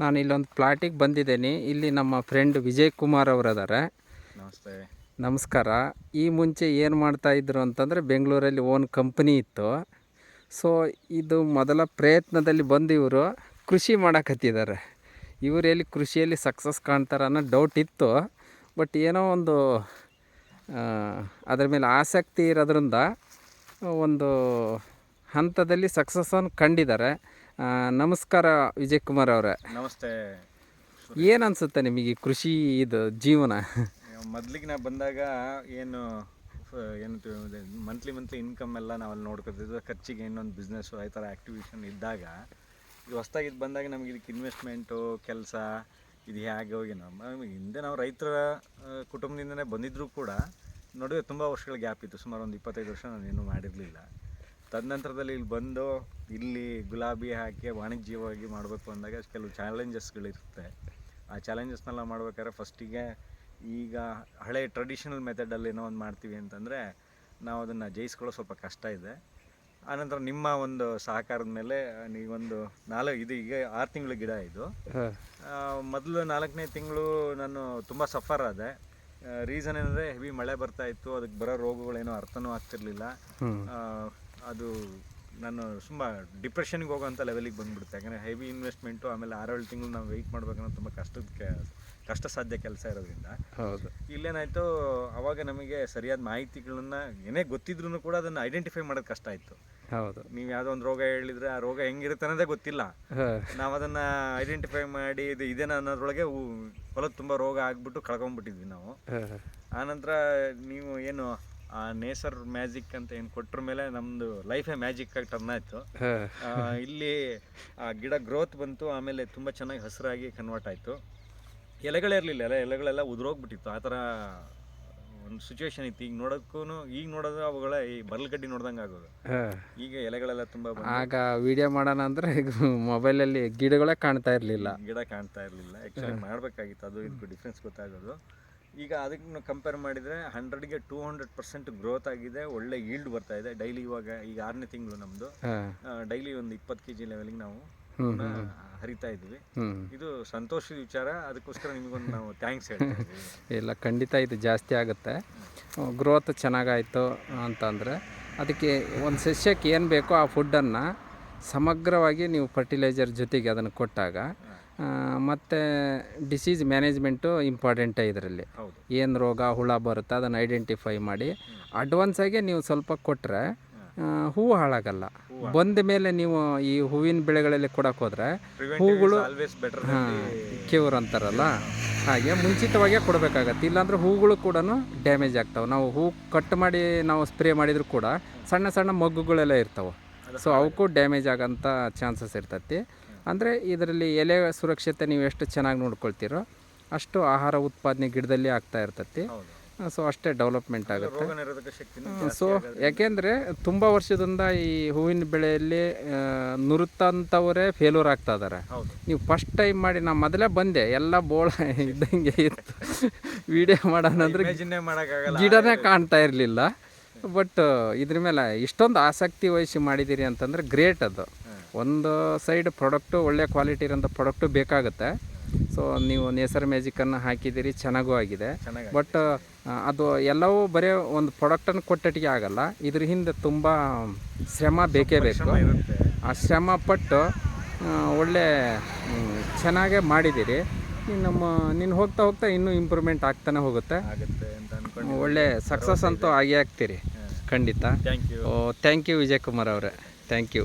ನಾನು ಇಲ್ಲೊಂದು ಪ್ಲಾಟಿಗೆ ಬಂದಿದ್ದೀನಿ. ಇಲ್ಲಿ ನಮ್ಮ ಫ್ರೆಂಡ್ ವಿಜಯ್ ಕುಮಾರ್ ಅವರು ಅದಾರೆ ನಮಸ್ತೆ. ನಮಸ್ಕಾರ. ಈ ಮುಂಚೆ ಏನು ಮಾಡ್ತಾ ಇದ್ರು ಅಂತಂದರೆ ಬೆಂಗಳೂರಲ್ಲಿ ಓನ್ ಕಂಪ್ನಿ ಇತ್ತು. ಸೊ ಇದು ಮೊದಲ ಪ್ರಯತ್ನದಲ್ಲಿ ಬಂದು ಇವರು ಕೃಷಿ ಮಾಡಕತ್ತಿದ್ದಾರೆ. ಇವರು ಎಲ್ಲಿ ಕೃಷಿಯಲ್ಲಿ ಸಕ್ಸಸ್ ಕಾಣ್ತಾರೆ ಅನ್ನೋ ಡೌಟ್ ಇತ್ತು. ಬಟ್ ಏನೋ ಒಂದು ಅದ್ರ ಮೇಲೆ ಆಸಕ್ತಿ ಇರೋದ್ರಿಂದ ಒಂದು ಹಂತದಲ್ಲಿ ಸಕ್ಸಸ್ಸನ್ನು ಕಂಡಿದ್ದಾರೆ. ನಮಸ್ಕಾರ ವಿಜಯ್ ಕುಮಾರ್ ಅವರೇ. ನಮಸ್ತೆ. ಏನು ಅನ್ಸುತ್ತೆ ನಿಮಗೆ ಈ ಕೃಷಿ ಇದು ಜೀವನ? ಮೊದ್ಲಿಗೆ ನಾ ಬಂದಾಗ ಏನು ಏನು ಮಂತ್ಲಿ ಮಂತ್ಲಿ ಇನ್ಕಮ್ ಎಲ್ಲ ನಾವಲ್ಲಿ ನೋಡ್ಕೊತಿದ್ವಿ. ಖರ್ಚಿಗೆ ಇನ್ನೊಂದು ಬಿಸ್ನೆಸ್ಸು ಆ ಥರ ಆ್ಯಕ್ಟಿವಿಷನ್ ಇದ್ದಾಗ ಇದು ಹೊಸ್ದಾಗಿ ಇದು ಬಂದಾಗ ನಮಗೆ ಇದಕ್ಕೆ ಇನ್ವೆಸ್ಟ್ಮೆಂಟು ಕೆಲಸ ಇದು ಹೇಗೆ ಹೋಗಿ ನಮ್ಮ ಹಿಂದೆ ನಾವು ರೈತರ ಕುಟುಂಬದಿಂದನೇ ಬಂದಿದ್ದರೂ ಕೂಡ ನಡುವೆ ತುಂಬ ವರ್ಷಗಳ ಗ್ಯಾಪ್ ಇತ್ತು. ಸುಮಾರು ಒಂದು ಇಪ್ಪತ್ತೈದು ವರ್ಷ ನಾನು ಏನೂ ಮಾಡಿರಲಿಲ್ಲ. ತದನಂತರದಲ್ಲಿ ಇಲ್ಲಿ ಬಂದು ಇಲ್ಲಿ ಗುಲಾಬಿ ಹಾಕಿ ವಾಣಿಜ್ಯವಾಗಿ ಮಾಡಬೇಕು ಅಂದಾಗ ಕೆಲವು ಚಾಲೆಂಜಸ್ಗಳಿರುತ್ತೆ ಆ ಚಾಲೆಂಜಸ್ನೆಲ್ಲ ಮಾಡ್ಬೇಕಾದ್ರೆ ಫಸ್ಟಿಗೆ ಈಗ ಹಳೆ ಟ್ರೆಡಿಷನಲ್ ಮೆಥಡಲ್ಲಿ ಏನೋ ಒಂದು ಮಾಡ್ತೀವಿ ಅಂತಂದರೆ ನಾವು ಅದನ್ನು ಜಯಿಸ್ಕೊಳ್ಳೋ ಸ್ವಲ್ಪ ಕಷ್ಟ ಇದೆ. ಆನಂತರ ನಿಮ್ಮ ಒಂದು ಸಹಕಾರದ ಮೇಲೆ ನೀವೊಂದು ನಾಲ್ಕು ಇದು ಈಗ ಆರು ತಿಂಗಳ ಗಿಡ ಇದು. ಮೊದಲು ನಾಲ್ಕನೇ ತಿಂಗಳು ನಾನು ತುಂಬ ಸಫರ್ ಆದೆ. ರೀಸನ್ ಏನಂದರೆ ಹೆವಿ ಮಳೆ ಬರ್ತಾ ಇತ್ತು ಅದಕ್ಕೆ ಬರೋ ರೋಗಗಳೇನೋ ಅರ್ಥನೂ ಆಗ್ತಿರ್ಲಿಲ್ಲ. ಅದು ನಾನು ತುಂಬ ಡಿಪ್ರೆಷನ್ಗೆ ಹೋಗೋಂಥ ಲೆವೆಲಿಗೆ ಬಂದ್ಬಿಡುತ್ತೆ. ಯಾಕಂದರೆ ಹೆವಿ ಇನ್ವೆಸ್ಟ್ಮೆಂಟು ಆಮೇಲೆ ಆರೇಳು ತಿಂಗಳು ನಾವು ವೆಯ್ಟ್ ಮಾಡ್ಬೇಕನ್ನೋ ತುಂಬ ಕಷ್ಟದ ಕೆ ಕಷ್ಟ ಸಾಧ್ಯ ಕೆಲಸ ಇರೋದ್ರಿಂದ. ಹೌದು. ಇಲ್ಲೇನಾಯಿತು ಅವಾಗ ನಮಗೆ ಸರಿಯಾದ ಮಾಹಿತಿಗಳನ್ನ ಏನೇ ಗೊತ್ತಿದ್ರು ಕೂಡ ಅದನ್ನು ಐಡೆಂಟಿಫೈ ಮಾಡೋದು ಕಷ್ಟ ಆಯಿತು. ಹೌದು. ನೀವು ಯಾವುದೋ ಒಂದು ರೋಗ ಹೇಳಿದ್ರೆ ಆ ರೋಗ ಹೆಂಗಿರುತ್ತೆ ಅನ್ನೋದೇ ಗೊತ್ತಿಲ್ಲ. ನಾವು ಅದನ್ನು ಐಡೆಂಟಿಫೈ ಮಾಡಿ ಇದು ಇದೇನ ಅನ್ನೋದ್ರೊಳಗೆ ಹೊಲದ ತುಂಬ ರೋಗ ಆಗ್ಬಿಟ್ಟು ಕಳ್ಕೊಂಡ್ಬಿಟ್ಟಿದ್ವಿ ನಾವು. ಆನಂತರ ನೀವು ಏನು ಆ ನೇಸರ್ ಮ್ಯಾಜಿಕ್ ಅಂತ ಏನು ಕೊಟ್ರ ಮೇಲೆ ನಮ್ಮದು ಲೈಫೇ ಮ್ಯಾಜಿಕ್ ಆಗಿ ಟರ್ನ್ ಆಯಿತು. ಇಲ್ಲಿ ಆ ಗಿಡ ಗ್ರೋತ್ ಬಂತು ಆಮೇಲೆ ತುಂಬ ಚೆನ್ನಾಗಿ ಹಸಿರಾಗಿ ಕನ್ವರ್ಟ್ ಆಯಿತು. ಎಲೆಗಳಿರಲಿಲ್ಲ ಎಲ್ಲ ಎಲೆಗಳೆಲ್ಲ ಉದುರೋಗ್ಬಿಟ್ಟಿತ್ತು. ಆ ಥರ ಒಂದು ಸಿಚುವೇಶನ್ ಇತ್ತು. ಈಗ ನೋಡೋಕ್ಕೂ ಈಗ ನೋಡೋದು ಅವುಗಳ ಈ ಬರಲ್ಗಡ್ಡಿ ನೋಡ್ದಂಗೆ ಆಗೋದು. ಈಗ ಎಲೆಗಳೆಲ್ಲ ತುಂಬ ಆಗ ವಿಡಿಯೋ ಮಾಡೋಣ ಅಂದರೆ ಮೊಬೈಲಲ್ಲಿ ಗಿಡಗಳೇ ಕಾಣ್ತಾ ಇರಲಿಲ್ಲ. ಗಿಡ ಕಾಣ್ತಾ ಇರಲಿಲ್ಲ. ಆ್ಯಕ್ಚುಲಿ ಮಾಡಬೇಕಾಗಿತ್ತು. ಅದು ಇದಕ್ಕೂ ಡಿಫ್ರೆನ್ಸ್ ಗೊತ್ತಾಗೋದು. ಈಗ ಅದಕ್ಕೆ ಕಂಪೇರ್ ಮಾಡಿದರೆ ಹಂಡ್ರೆಡ್ಗೆ ಟೂ ಹಂಡ್ರೆಡ್ ಪರ್ಸೆಂಟ್ ಗ್ರೋತ್ ಆಗಿದೆ ಒಳ್ಳೆ ಈಲ್ಡ್ ಬರ್ತಾ ಇದೆ. ಡೈಲಿ ಇವಾಗ ಈಗ ಆರನೇ ತಿಂಗಳು ನಮ್ಮದು ಡೈಲಿ ಒಂದು ಇಪ್ಪತ್ತು ಕೆ ಜಿ ಲೆವೆಲ್ಗೆ ನಾವು ಹರಿತಾ ಇದ್ವಿ. ಇದು ಸಂತೋಷದ ವಿಚಾರ ಅದಕ್ಕೋಸ್ಕರ ನಿಮಗೊಂದು ನಾವು ಥ್ಯಾಂಕ್ಸ್ ಹೇಳ್ತಾ ಇದ್ದೀವಿ ಇಲ್ಲ ಖಂಡಿತ ಇದು ಜಾಸ್ತಿ ಆಗುತ್ತೆ. ಗ್ರೋತ್ ಚೆನ್ನಾಗಾಯಿತು ಅಂತಂದರೆ ಅದಕ್ಕೆ ಒಂದು ಸಸ್ಯಕ್ಕೆ ಏನು ಬೇಕೋ ಆ ಫುಡ್ಡನ್ನು ಸಮಗ್ರವಾಗಿ ನೀವು ಫರ್ಟಿಲೈಸರ್ ಜೊತೆಗೆ ಅದನ್ನು ಕೊಟ್ಟಾಗ ಮತ್ತು ಡಿಸೀಸ್ ಮ್ಯಾನೇಜ್ಮೆಂಟು ಇಂಪಾರ್ಟೆಂಟೇ ಇದರಲ್ಲಿ. ಏನು ರೋಗ ಹುಳ ಬರುತ್ತೆ ಅದನ್ನು ಐಡೆಂಟಿಫೈ ಮಾಡಿ. ಅಡ್ವಾನ್ಸಾಗೆ ನೀವು ಸ್ವಲ್ಪ ಕೊಟ್ಟರೆ ಹೂವು ಹಾಳಾಗಲ್ಲ. ಬಂದ ಮೇಲೆ ನೀವು ಈ ಹೂವಿನ ಬೆಳೆಗಳಲ್ಲಿ ಕೊಡಕ್ಕೆ ಹೋದರೆ ಹೂಗಳು ಕ್ಯೂರ್ ಅಂತಾರಲ್ಲ? ಹಾಗೆ ಮುಂಚಿತವಾಗೇ ಕೊಡಬೇಕಾಗತ್ತೆ. ಇಲ್ಲಾಂದ್ರೆ ಹೂಗಳು ಕೂಡ ಡ್ಯಾಮೇಜ್ ಆಗ್ತಾವೆ. ನಾವು ಹೂ ಕಟ್ ಮಾಡಿ ನಾವು ಸ್ಪ್ರೇ ಮಾಡಿದ್ರು ಕೂಡ ಸಣ್ಣ ಸಣ್ಣ ಮಗ್ಗುಗಳೆಲ್ಲ ಇರ್ತಾವೆ. ಸೊ ಅವಕ್ಕೂ ಡ್ಯಾಮೇಜ್ ಆಗೋಂಥ ಚಾನ್ಸಸ್ ಇರ್ತೈತಿ. ಅಂದರೆ ಇದರಲ್ಲಿ ಎಲೆ ಸುರಕ್ಷತೆ ನೀವು ಎಷ್ಟು ಚೆನ್ನಾಗಿ ನೋಡ್ಕೊಳ್ತೀರೋ ಅಷ್ಟು ಆಹಾರ ಉತ್ಪಾದನೆ ಗಿಡದಲ್ಲಿ ಆಗ್ತಾ ಇರ್ತೈತಿ. ಸೊ ಅಷ್ಟೇ ಡೆವಲಪ್ಮೆಂಟ್ ಆಗುತ್ತೆ. ಸೊ ಯಾಕೆಂದರೆ ತುಂಬ ವರ್ಷದಿಂದ ಈ ಹೂವಿನ ಬೆಳೆಯಲ್ಲಿ ನುರುತ್ತಂಥವರೇ ಫೇಲ್ಯೂರ್ ಆಗ್ತಾ ಇದ್ದಾರೆ ನೀವು ಫಸ್ಟ್ ಟೈಮ್ ಮಾಡಿ ನಾ ಮೊದಲೇ ಬಂದೆ ಎಲ್ಲ ಬೋಳ ಇದ್ದಂಗೆ ಇತ್ತು. ವಿಡಿಯೋ ಮಾಡೋಣ ಅಂದ್ರೆ ಇಮ್ಯಾಜಿನ್ನೇ ಮಾಡೋಕ್ಕಾಗಲ್ಲ. ಗಿಡನೇ ಕಾಣ್ತಾ ಇರಲಿಲ್ಲ. ಬಟ್ ಇದ್ರ ಮೇಲೆ ಇಷ್ಟೊಂದು ಆಸಕ್ತಿ ವಹಿಸಿ ಮಾಡಿದ್ದೀರಿ ಅಂತಂದ್ರೆ ಗ್ರೇಟ್ ಅದು. ಒಂದು ಸೈಡ್ ಪ್ರಾಡಕ್ಟು ಒಳ್ಳೆ ಕ್ವಾಲಿಟಿ ಇರೋಂಥ ಪ್ರಾಡಕ್ಟು ಬೇಕಾಗುತ್ತೆ. ಸೊ ನೀವು ನೇಸರ್ ಮ್ಯಾಜಿಕನ್ನು ಹಾಕಿದ್ದೀರಿ ಚೆನ್ನಾಗೂ ಆಗಿದೆ. ಬಟ್ ಅದು ಎಲ್ಲವೂ ಬರೀ ಒಂದು ಪ್ರಾಡಕ್ಟನ್ನು ಕೊಟ್ಟಟ್ಟಿಗೆ ಆಗಲ್ಲ. ಇದ್ರ ಹಿಂದೆ ತುಂಬ ಶ್ರಮ ಬೇಕೇ ಬೇಕು. ಆ ಶ್ರಮ ಪಟ್ಟು ಒಳ್ಳೆ ಚೆನ್ನಾಗೇ ಮಾಡಿದ್ದೀರಿ. ನಮ್ಮ ನೀನು ಹೋಗ್ತಾ ಹೋಗ್ತಾ ಇನ್ನೂ ಇಂಪ್ರೂವ್ಮೆಂಟ್ ಆಗ್ತಾನೆ ಹೋಗುತ್ತೆ. ಒಳ್ಳೆ ಸಕ್ಸಸ್ ಅಂತೂ ಆಗೇ ಆಗ್ತೀರಿ. ಖಂಡಿತ. ಥ್ಯಾಂಕ್ ಯು ವಿಜಯ್ ಕುಮಾರ್ ಅವರೇ. Thank you